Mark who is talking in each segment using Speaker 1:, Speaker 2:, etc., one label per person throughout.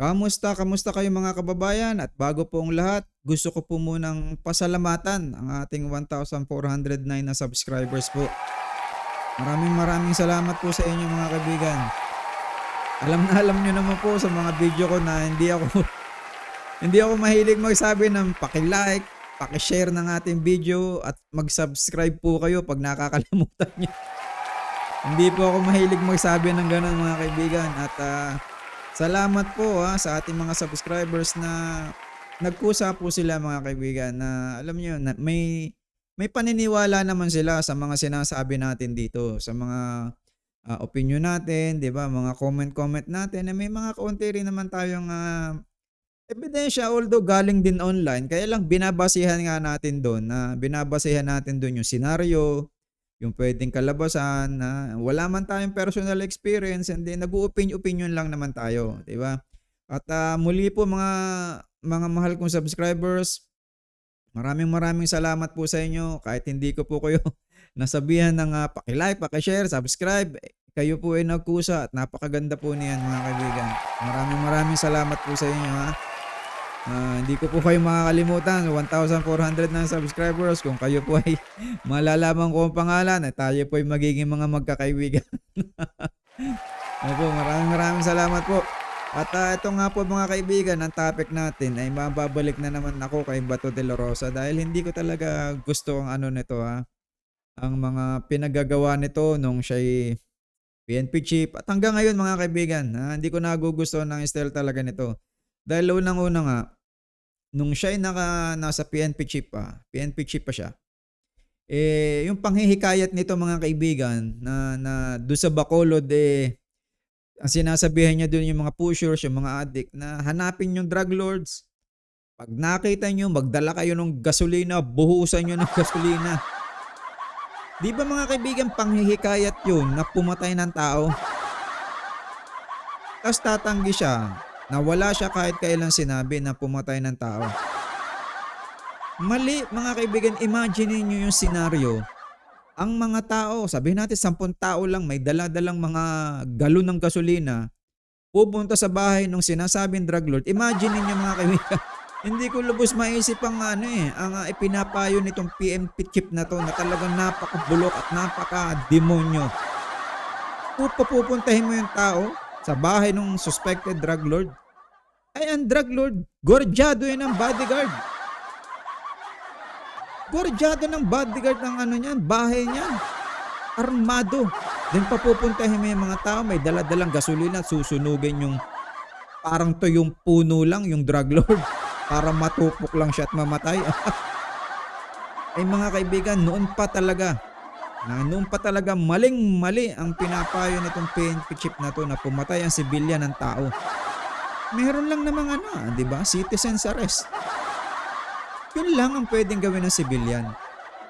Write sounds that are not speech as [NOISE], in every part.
Speaker 1: Kamusta, kamusta kayo mga kababayan? At bago po ang lahat, gusto ko po munang pasalamatan ang ating 1,409 na subscribers po. Maraming maraming salamat po sa inyo mga kaibigan. Alam na alam nyo naman po sa mga video ko na hindi ako [LAUGHS] hindi ako mahilig magsabi ng paki-like, paki-share ng ating video at mag-subscribe po kayo pag nakakalimutan nyo. [LAUGHS] hindi po ako mahilig magsabi ng ganun mga kaibigan at ah, Salamat po ha, sa ating mga subscribers na nagkusa po sila mga kaibigan na alam niyo na may may paniniwala naman sila sa mga sinasabi natin dito, sa mga ah, opinion natin, 'di ba? Mga comment-comment natin na may mga kaunti rin naman tayong ah, ebidensya although galing din online. Kaya lang binabasihan nga natin doon na binabasihan natin doon yung senaryo, yung pwedeng kalabasan na wala man tayong personal experience and then nag-opinion lang naman tayo, 'di ba? At ah, muli po mga mga mahal kong subscribers, maraming maraming salamat po sa inyo kahit hindi ko po kayo [LAUGHS] nasabihan ng ah, paki-like, paki-share, subscribe. eh, Kayo po ay nagkusa at napakaganda po niyan mga kaibigan. Maraming maraming salamat po sa inyo ha. Ah, hindi ko po kayo makakalimutan, 1,400 na subscribers. Kung kayo po ay [LAUGHS] malalaman ko ang pangalan, eh, tayo po ay magiging mga magkakaibigan. [LAUGHS] Opo, maraming maraming salamat po. At ah, ito nga po mga kaibigan, ang topic natin ay mababalik na naman ako kay Bato de la Rosa dahil hindi ko talaga gusto ang ano nito ha. Ang mga pinagagawa nito nung siya'y PNP chief at hanggang ngayon mga kaibigan, ah, hindi ko nagugustuhan ng style talaga nito. Dahil unang-una nga, nung siya'y naka, nasa PNP chief pa, PNP chief pa siya, eh, yung panghihikayat nito mga kaibigan na, na doon sa Bacolod, eh, ang sinasabihan niya doon yung mga pushers, yung mga addict na hanapin yung drug lords. Pag nakita nyo, magdala kayo ng gasolina, buhusan nyo ng [LAUGHS] gasolina. Di ba mga kaibigan, panghihikayat yun na pumatay ng tao? Tapos tatanggi siya na wala siya kahit kailan sinabi na pumatay ng tao. Mali mga kaibigan, imagine niyo yung senaryo. Ang mga tao, sabihin natin 10 tao lang may dala-dalang mga galon ng gasolina, pupunta sa bahay ng sinasabing drug lord. Imagine niyo mga kaibigan, [LAUGHS] hindi ko lubos maisip ang ano eh, ang uh, ipinapayo nitong PMP chip na to na talagang napakabulok at napaka-demonyo. Pupuntahin mo yung tao sa bahay ng suspected drug lord. Ay, ang drug lord, gorjado yan ang bodyguard. Gorjado ng bodyguard ng ano niyan, bahay niyan. Armado. Then papupuntahin mo yung mga tao, may daladalang gasolina, susunugin yung parang to yung puno lang, yung drug lord. [LAUGHS] Para matupok lang siya at mamatay. [LAUGHS] Ay mga kaibigan, noon pa talaga, na noon pa talaga maling-mali ang pinapayo nitong PNP chip na to na pumatay ang sibilyan ng tao. Meron lang namang ano, ah, 'di ba? Citizen's arrest. Yun lang ang pwedeng gawin ng sibilyan.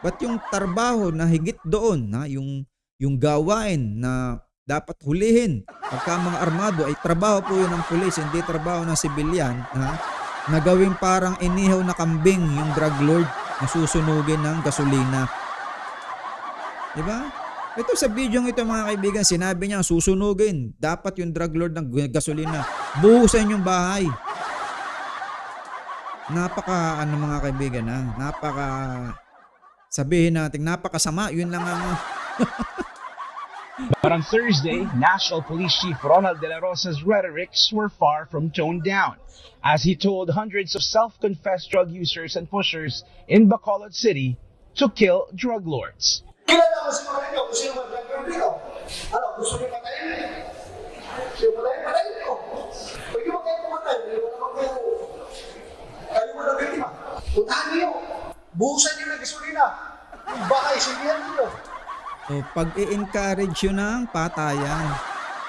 Speaker 1: But yung trabaho na higit doon, na yung yung gawain na dapat hulihin pagka mga armado ay trabaho po yun ng pulis, hindi trabaho ng sibilyan, ha? Na gawing parang inihaw na kambing yung drug lord na susunugin ng gasolina. 'Di ba? Ito sa video ito mga kaibigan, sinabi niya susunugin. Dapat yung drug lord ng gasolina. Buhusan yung bahay. Napaka ano mga kaibigan ha, napaka sabihin natin napakasama, yun lang ang
Speaker 2: But on Thursday, National Police Chief Ronald De La Rosa's rhetorics were far from toned down, as he told hundreds of self-confessed drug users and pushers in Bacolod City to kill drug lords.
Speaker 3: Kilala ko si mga inyo kung sino mga drug dito. Ano, gusto niyo patayin? Sino patayin? Patayin ko. Pwede mo kayo pumatay. Hindi mo naman kayo. Kayo mo na biktima. Puntahan niyo. Buhusan niyo ng gasolina. Yung bahay, sindihan niyo.
Speaker 1: So, pag i-encourage yun ng patayan,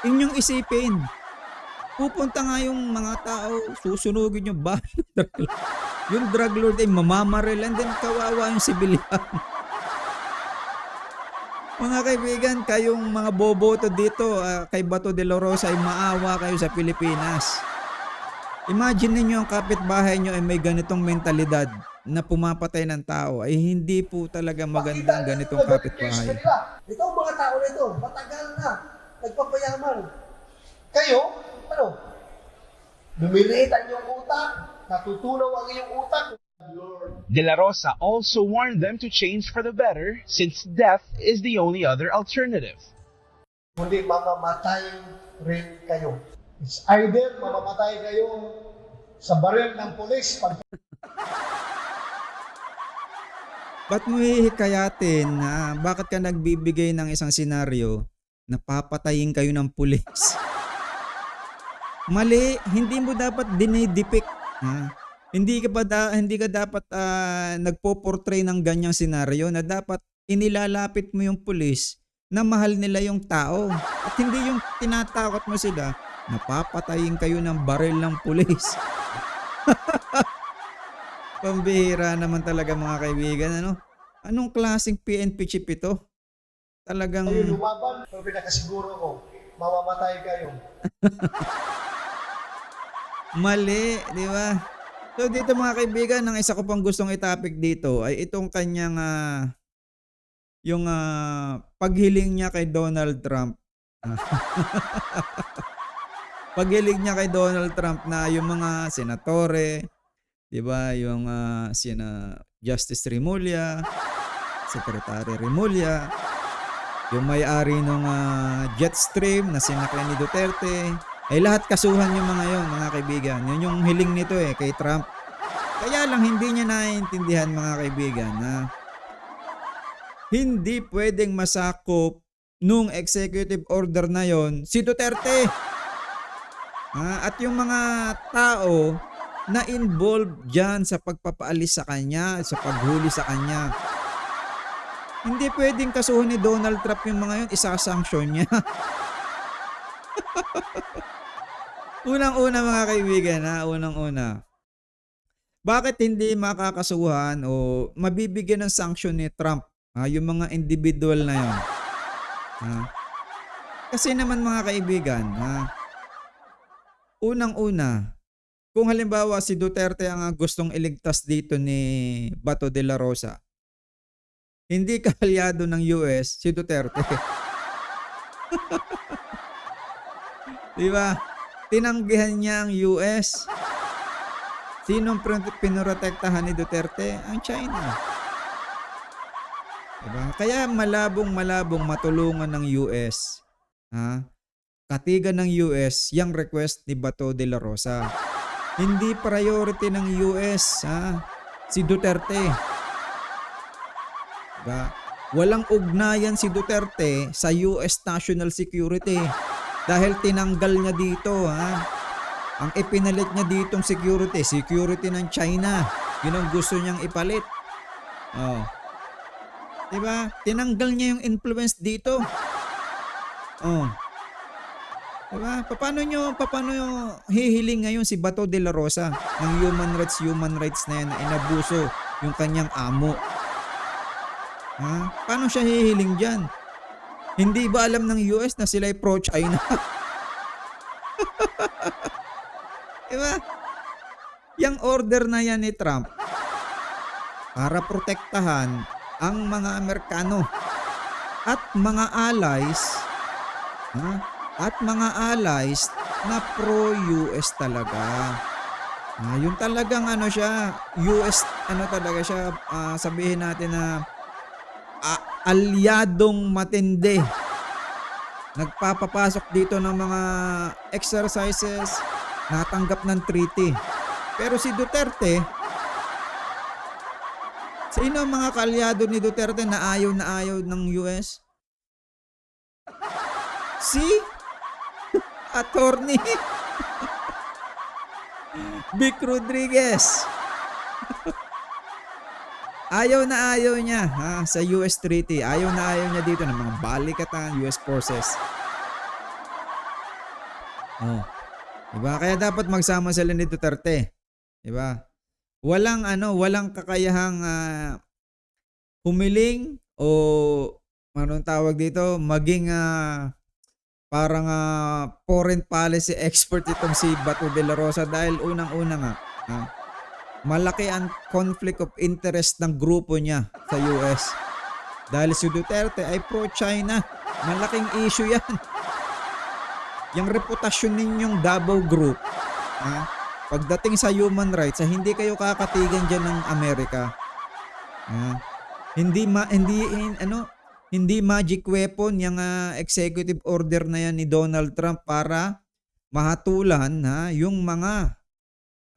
Speaker 1: inyong isipin, pupunta nga yung mga tao, susunugin yung bahay. Yung drug lord ay mamamaril and then kawawa yung sibilyan. Mga kaibigan, kayong mga boboto dito ah, kay Bato de la Rosa ay maawa kayo sa Pilipinas. Imagine ninyo ang kapitbahay nyo ay may ganitong mentalidad na pumapatay ng tao ay hindi po talaga maganda ang ganitong kapitbahay.
Speaker 3: Ito ang mga tao na ito. Matagal na. Nagpapayaman. Kayo, ano? lumiliit ang iyong utak, natutunaw ang iyong utak.
Speaker 2: De La Rosa also warned them to change for the better since death is the only other alternative.
Speaker 3: kundi mamamatay rin kayo. It's either mamamatay kayo sa baril ng pulis pag [LAUGHS]
Speaker 1: Ba't mo hihikayatin na bakit ka nagbibigay ng isang senaryo na papatayin kayo ng pulis? [LAUGHS] Mali, hindi mo dapat dinidepict. Ha? Hindi ka ba da, hindi ka dapat ah, nagpo-portray ng ganyang senaryo na dapat inilalapit mo yung pulis na mahal nila yung tao at hindi yung tinatakot mo sila na papatayin kayo ng baril ng pulis. [LAUGHS] Pambihira naman talaga mga kaibigan, ano? Anong klaseng PNP chip ito? Talagang
Speaker 3: kayo lumaban, pero pinakasiguro ko, mamamatay kayo. [LAUGHS]
Speaker 1: mali, di ba? So dito mga kaibigan, ang isa ko pang gustong itapik dito ay itong kanyang ah, yung ah, paghiling niya kay Donald Trump. [LAUGHS] paghiling niya kay Donald Trump na yung mga senatore, 'di ba, yung ah, sina Justice Remulla, Secretary Remulla, yung may-ari ng Jetstream na sina Kenny Duterte, ay lahat kasuhan yung mga yon mga kaibigan. Yun yung hiling nito eh kay Trump. Kaya lang hindi niya naiintindihan mga kaibigan na hindi pwedeng masakop nung executive order na yon si Duterte. Ah, at yung mga tao na involved dyan sa pagpapaalis sa kanya, sa paghuli sa kanya. Hindi pwedeng kasuhan ni Donald Trump yung mga yun, isasanction niya. [LAUGHS] Unang-una mga kaibigan ha, unang-una. Bakit hindi makakasuhan o mabibigyan ng sanction ni Trump ha, yung mga individual na yun? Ha? Kasi naman mga kaibigan, ha, unang-una, kung halimbawa si Duterte ang gustong iligtas dito ni Bato de la Rosa, hindi [LAUGHS] kahalyado ng US si Duterte. [LAUGHS] Di ba? Tinanggihan niya ang US. Sinong pin- pinoprotektahan ni Duterte? Ang China. Diba? Kaya malabong malabong matulungan ng US. Ha? Katigan ng US yung request ni Bato de la Rosa. Hindi priority ng US ha? si Duterte. Diba? Walang ugnayan si Duterte sa US national security dahil tinanggal niya dito ha. Ang ipinalit niya ditong security, security ng China. Yun ang gusto niyang ipalit. Oh. 'Di ba? Tinanggal niya yung influence dito. Oh. 'Di ba? Paano nyo, paano nyo hihiling ngayon si Bato de la Rosa ng human rights, human rights na yan na inabuso yung kanyang amo? Ha? Paano siya hihiling dyan? Hindi ba alam ng US na sila ay pro-China? [LAUGHS] diba? Yung order na yan ni Trump para protektahan ang mga Amerikano at mga allies ha? at mga allies na pro-US talaga. Ah, yung talagang ano siya, US ano talaga siya, ah, sabihin natin na a- alyadong matindi. Nagpapapasok dito ng mga exercises, natanggap ng treaty. Pero si Duterte, sino ang mga kaalyado ni Duterte na ayaw na ayaw ng US? Si [LAUGHS] Attorney [LAUGHS] Vic Rodriguez. Ayaw na ayaw niya ha, sa US Treaty. Ayaw na ayaw niya dito ng mga balikatan, US forces. Oh. Diba? Kaya dapat magsama sila ni Duterte. Diba? Walang ano, walang kakayahang ah, humiling o anong tawag dito, maging ah, parang ah, foreign policy expert itong si Bato de la Rosa dahil unang-una nga, ah, malaki ang conflict of interest ng grupo niya sa US. Dahil si Duterte ay pro-China. Malaking issue yan. Yung reputasyon ninyong Davao Group, Ha? Pagdating sa human rights, ah, hindi kayo kakatigan diyan ng Amerika. Ha? Hindi ma hindi hin- ano hindi magic weapon yung ah, executive order na yan ni Donald Trump para mahatulan ha yung mga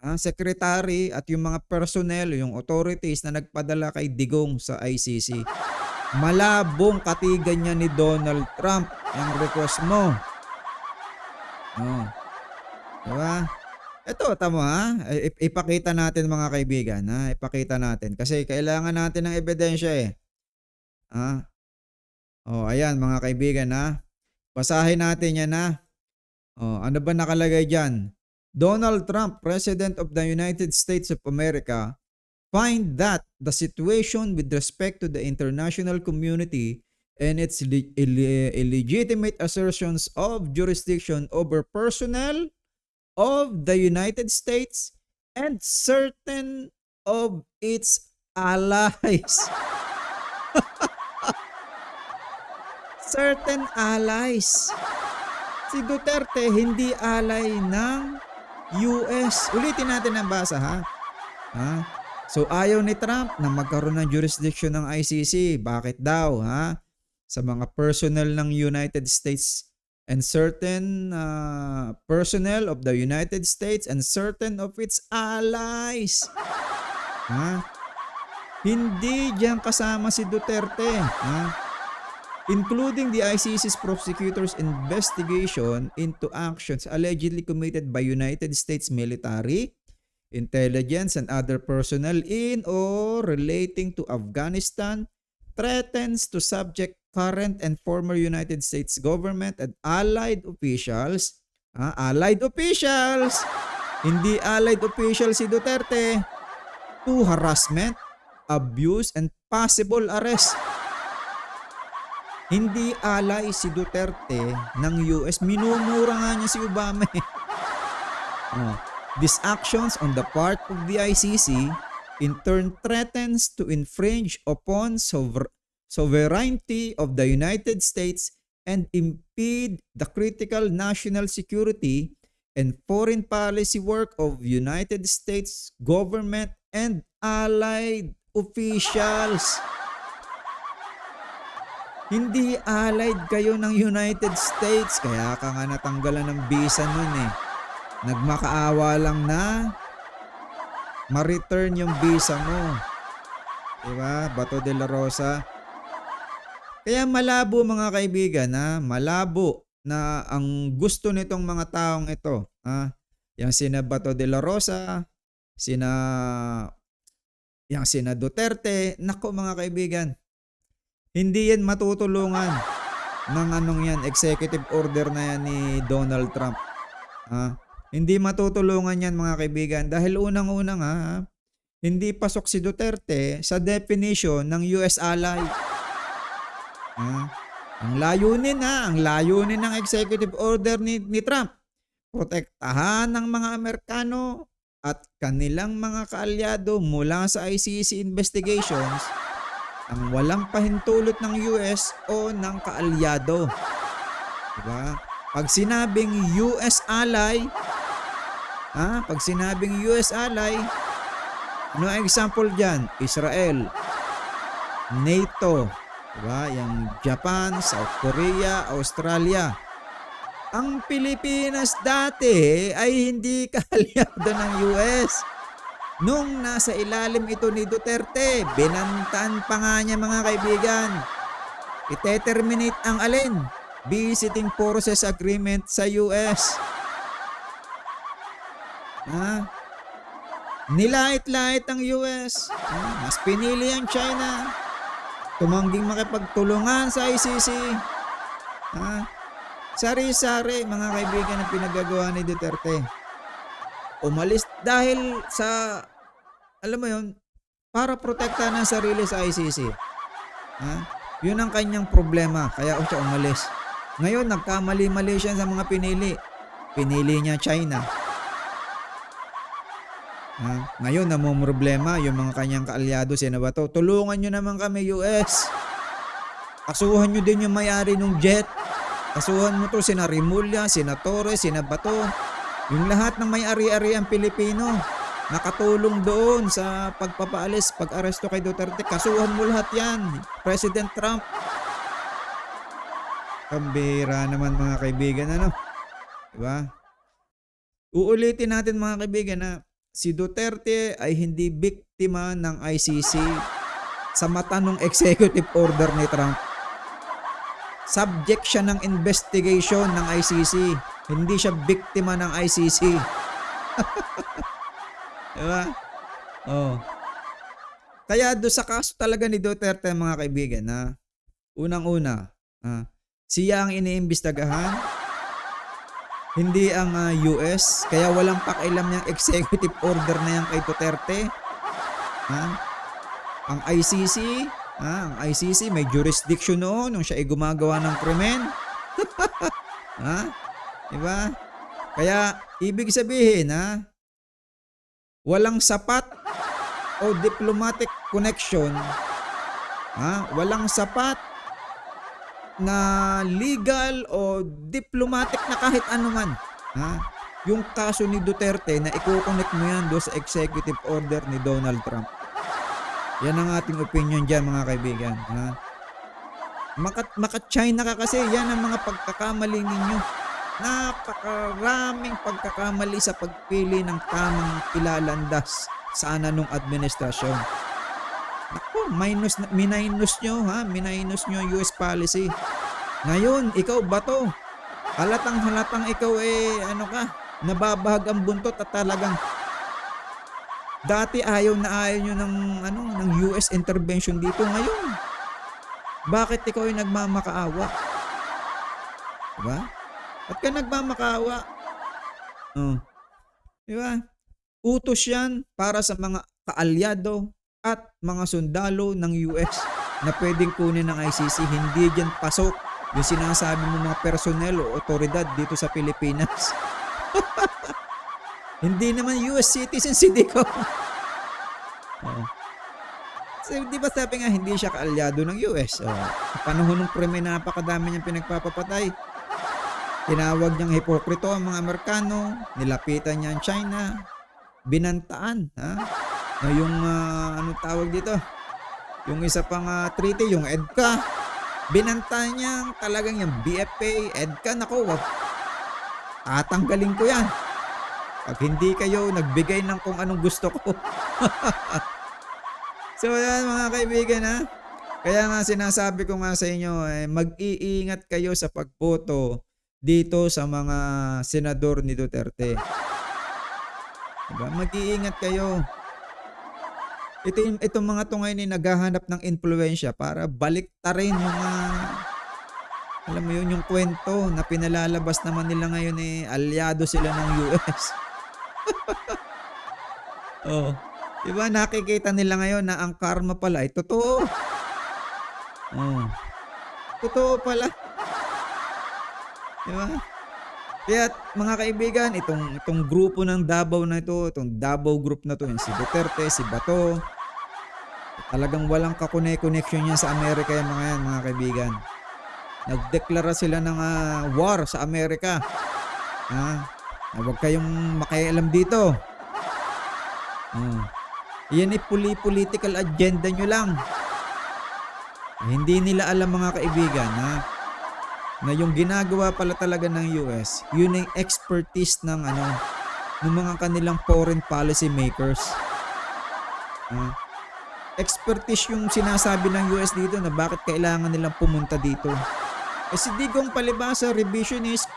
Speaker 1: ah, secretary at yung mga personnel, yung authorities na nagpadala kay Digong sa ICC. Malabong katigan niya ni Donald Trump yung request mo. No. Diba? Ito, tama ha. Ipakita natin mga kaibigan ha. Ipakita natin. Kasi kailangan natin ng ebidensya eh. Ha? Oh, ayan mga kaibigan ha. Basahin natin yan ha. Oh, ano ba nakalagay dyan? Donald Trump, President of the United States of America, find that the situation with respect to the international community and its ille- illegitimate assertions of jurisdiction over personnel of the United States and certain of its allies. [LAUGHS] certain allies. Si Duterte hindi ally ng US. Ulitin natin ang basa ha. ha? So ayaw ni Trump na magkaroon ng jurisdiction ng ICC. Bakit daw ha? Sa mga personnel ng United States and certain uh, personnel of the United States and certain of its allies. Ha? Hindi diyan kasama si Duterte. Ha? Including the ICC's prosecutors' investigation into actions allegedly committed by United States military, intelligence, and other personnel in or relating to Afghanistan, threatens to subject current and former United States government and allied officials, ah, allied officials, hindi allied official si Duterte, to harassment, abuse, and possible arrest. Hindi alay si Duterte ng US. Minumura nga niya si Obama eh. Oh. These actions on the part of the ICC in turn threatens to infringe upon sover- sovereignty of the United States and impede the critical national security and foreign policy work of United States government and allied officials. Hindi allied kayo ng United States. Kaya ka nga natanggalan ng visa nun eh. Nagmakaawa lang na ma-return yung visa mo. Diba? Bato de la Rosa. Kaya malabo mga kaibigan ha. Malabo na ang gusto nitong mga taong ito. Ha? Yung sina Bato de la Rosa, sina yung sina Duterte. Nako mga kaibigan. Hindi yan matutulungan ng anong yan, executive order na yan ni Donald Trump. Ha? Hindi matutulungan yan mga kaibigan dahil unang-unang ha, hindi pasok si Duterte sa definition ng US ally. Ha? Ang layunin ha, ang layunin ng executive order ni, ni Trump, protektahan ng mga Amerikano at kanilang mga kaalyado mula sa ICC investigations ang walang pahintulot ng US o ng kaalyado. Diba? Pag sinabing US ally, ha? Pag sinabing US ally, ano example diyan? Israel, NATO, diba? Yung Japan, South Korea, Australia. Ang Pilipinas dati ay hindi [LAUGHS] kaalyado ng US. Nung nasa ilalim ito ni Duterte, binantaan pa nga niya mga kaibigan. Ite-terminate ang alin? Visiting Forces Agreement sa US. Ha? Nilait-lait ang US. Ha? Mas pinili ang China. Tumangging makipagtulungan sa ICC. Ha? Sari-sari mga kaibigan ang pinagagawa ni Duterte umalis dahil sa alam mo yon para protektahan ang sarili sa ICC. Ha? Yun ang kanyang problema kaya siya umalis. Ngayon nagkamali-mali siya sa mga pinili. Pinili niya China. Ha? Ngayon namumroblema yung mga kanyang kaalyado sino ba to? Tulungan nyo naman kami US. Kasuhan nyo din yung may-ari ng jet. Kasuhan mo to sina Rimulya, sina Torres, sina Bato. Yung lahat ng may ari-ari ang Pilipino, nakatulong doon sa pagpapaalis, pag-aresto kay Duterte. Kasuhan mo lahat yan. President Trump. Pambira naman mga kaibigan, ano? Diba? Uulitin natin mga kaibigan na si Duterte ay hindi biktima ng ICC sa mata ng executive order ni Trump. Subject siya ng investigation ng ICC. Hindi siya biktima ng ICC. [LAUGHS] diba? Oh. Kaya do sa kaso talaga ni Duterte mga kaibigan na unang-una, ah, siya ang iniimbestagahan, hindi ang ah, US, kaya walang pakialam niyang executive order na yan kay Duterte. Ha? Ang ICC, ha? ang ICC may jurisdiction noon nung siya ay gumagawa ng krimen. [LAUGHS] ha? Diba? Kaya ibig sabihin ha, walang sapat o diplomatic connection, ha? walang sapat na legal o diplomatic na kahit anuman. Ha? Yung kaso ni Duterte na i-connect mo yan do sa executive order ni Donald Trump. Yan ang ating opinion dyan mga kaibigan. Ha? Maka, maka-China ka kasi, yan ang mga pagkakamali ninyo. Napakaraming pagkakamali sa pagpili ng tamang ilalandas sa ananong administrasyon. Naku, minus, minus nyo ha, minus nyo US policy. Ngayon, ikaw ba to? Halatang halatang ikaw eh, ano ka, nababahag ang buntot at talagang dati ayaw na ayaw nyo ng, ano, ng US intervention dito ngayon. Bakit ikaw ay nagmamakaawa? Diba? At ka nagmamakaawa? Oh. Diba? Utos yan para sa mga kaalyado at mga sundalo ng US na pwedeng kunin ng ICC. Hindi dyan pasok yung sinasabi mo mga personnel o otoridad dito sa Pilipinas. [LAUGHS] Hindi naman US citizens, hindi ko. Oo. Kasi di ba sabi nga hindi siya kaalyado ng US? Oh. Sa panahon ng krimen napakadami niyang pinagpapapatay. Tinawag niyang hipokrito ang mga Amerikano, nilapitan niya ang China, binantaan, ha? Na yung ah, ano tawag dito? Yung isa pang ah, treaty, yung EDCA, binanta niya talagang yung BFA, EDCA, nako, wag. Tatanggalin ko yan. Pag hindi kayo nagbigay ng kung anong gusto ko. [LAUGHS] so yan mga kaibigan ha. Kaya nga sinasabi ko nga sa inyo, eh, mag-iingat kayo sa pagboto dito sa mga senador ni Duterte. Diba? Mag-iingat kayo. Ito, yung- itong mga to ngayon ay naghahanap ng influensya para baliktarin yung ah, alam mo yun, yung kwento na pinalalabas naman nila ngayon eh, alyado sila ng US. [LAUGHS] oh. Diba, nakikita nila ngayon na ang karma pala ay totoo. Oh. Totoo pala. Diba? Kaya mga kaibigan, itong itong grupo ng Davao na ito, itong Davao group na to, yung si Duterte, si Bato, talagang walang kakone-connection niya sa Amerika yung mga yan, mga kaibigan. Nagdeklara sila ng ah, war sa Amerika. Ha? Na huwag kayong makialam dito. Oh. Yan ay puli-political agenda nyo lang. Hindi nila alam mga kaibigan ha, na yung ginagawa pala talaga ng US, yun ay expertise ng ano, ng mga kanilang foreign policy makers. Ah. expertise yung sinasabi ng US dito na bakit kailangan nilang pumunta dito. Eh si Digong Palibasa, revisionist,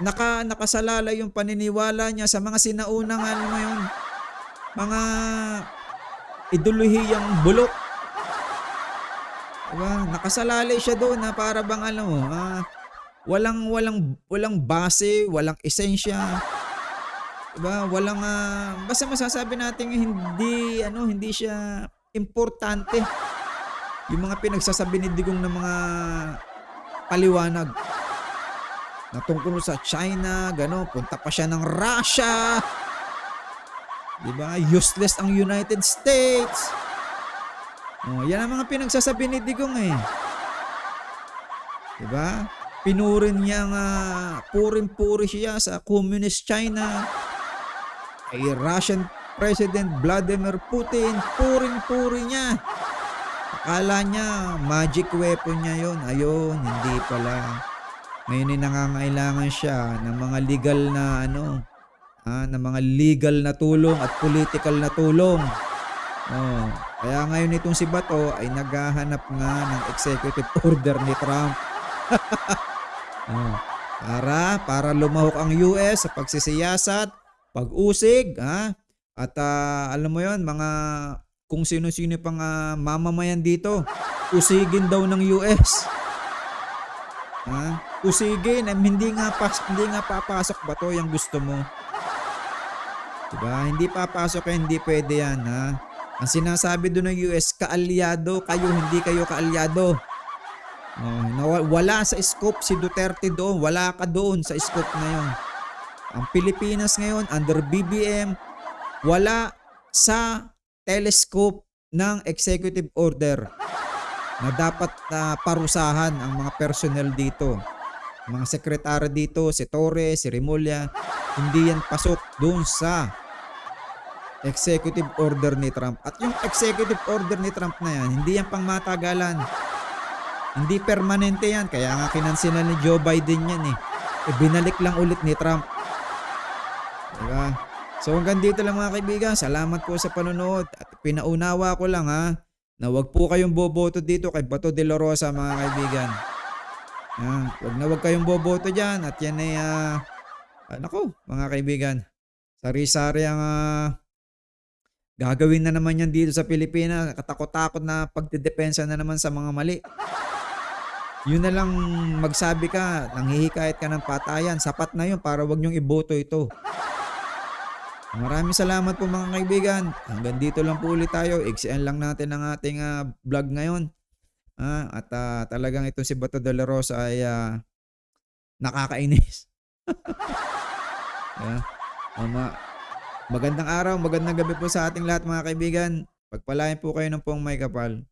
Speaker 1: naka, nakasalala yung paniniwala niya sa mga sinaunang ano mo yun, mga ideolohiyang bulok. Diba? Nakasalalay siya doon na para bang ano, ah, walang walang walang base, walang esensya. Diba? Walang ah, basta masasabi natin hindi ano, hindi siya importante. Yung mga pinagsasabi ni Digong ng mga paliwanag na tungkol sa China, gano, punta pa siya ng Russia. 'Di ba? Useless ang United States. Oh, yan ang mga pinagsasabi ni Digong eh. 'Di ba? pinurin niya nga puring-puri siya sa Communist China. Kay Russian President Vladimir Putin, puring-puri niya. Akala niya magic weapon niya yon. Ayun, hindi pala. Ngayon ay nangangailangan siya ng mga legal na ano, ah, ng mga legal na tulong at political na tulong. Oh, kaya ngayon itong si Bato ay naghahanap nga ng executive [LAUGHS] order ni Trump. [LAUGHS] oh, para para lumahok ang US sa pagsisiyasat, pag-usig, ha? At ah, alam mo 'yon, mga kung sino-sino pang ah, mamamayan dito, usigin daw ng US. [LAUGHS] Ha? Usigin, eh, hindi nga pas, hindi nga papasok ba to yung gusto mo? Diba? Hindi papasok eh, hindi pwede yan, ha? Ang sinasabi doon ng US, kaalyado kayo, hindi kayo kaalyado. Nawa- wala sa scope si Duterte doon, wala ka doon sa scope na yon. Ang Pilipinas ngayon, under BBM, wala sa telescope ng executive order na dapat na parusahan ang mga personnel dito. Mga sekretary dito, si Torres, si Remulla, hindi yan pasok doon sa executive order ni Trump. At yung executive order ni Trump na yan, hindi yan pang matagalan. Hindi permanente yan. Kaya nga kinansilan ni Joe Biden yan eh. E binalik lang ulit ni Trump. Diba? So hanggang dito lang mga kaibigan. Salamat po sa panonood. At pinaunawa ko lang ha, na wag po kayong boboto dito kay Bato de la Rosa mga kaibigan. Yan. Wag na wag kayong boboto dyan. At yan ay, ah, ah, nako mga kaibigan. Sari-sari ang ah, gagawin na naman yan dito sa Pilipinas. Katakot-takot na pagdedepensa na naman sa mga mali. Yun na lang magsabi ka, nanghihikayat ka ng patayan. Sapat na yun para wag niyong iboto ito. Maraming salamat po mga kaibigan. Hanggang dito lang po ulit tayo. Iksian lang natin ang ating ah, vlog ngayon. Ah, at ah, talagang ito si Bato de la Rosa ay ah, nakakainis. [LAUGHS] yeah. Mama, magandang araw, magandang gabi po sa ating lahat mga kaibigan. Pagpalain po kayo ng pong may kapal.